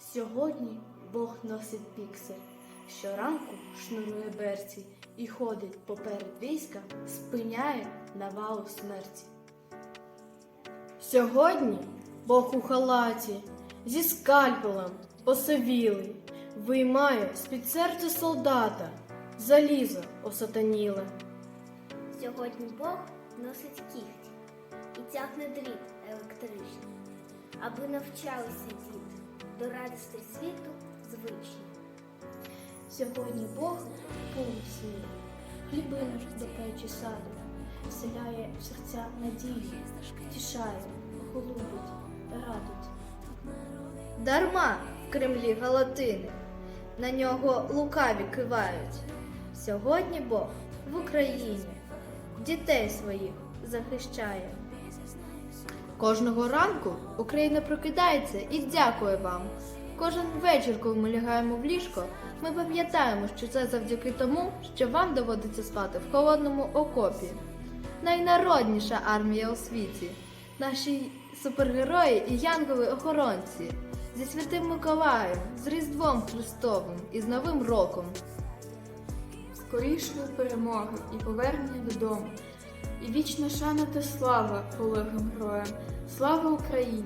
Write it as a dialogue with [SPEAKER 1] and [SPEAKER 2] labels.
[SPEAKER 1] Сьогодні Бог носить піксель, щоранку шнурує берці і ходить поперед війська, спиняє навалу смерті. Сьогодні Бог у халаті, зі скальпелем посивілий, виймає з-під серця солдата залізо осатаніле.
[SPEAKER 2] Сьогодні Бог носить кіхті і тягне дріт електричний, аби навчалися діти до радостей світу звичні.
[SPEAKER 3] Сьогодні Бог сіє, хлібину ж до печі саду, вселяє в серця надії, втішає, голубить, радить.
[SPEAKER 4] Дарма в Кремлі галатини, на нього лукаві кивають. Сьогодні Бог в Україні дітей своїх захищає.
[SPEAKER 1] Кожного ранку Україна прокидається і дякує вам. Кожен вечір, коли ми лягаємо в ліжко, ми пам'ятаємо, що це завдяки тому, що вам доводиться спати в холодному окопі. Найнародніша армія у світі, наші супергерої і янголи-охоронці зі святим Миколаєм, з Різдвом Христовим і з Новим роком.
[SPEAKER 5] скорішої перемоги і повернення додому. І вічна шана та слава полеглим героям. Слава Україні!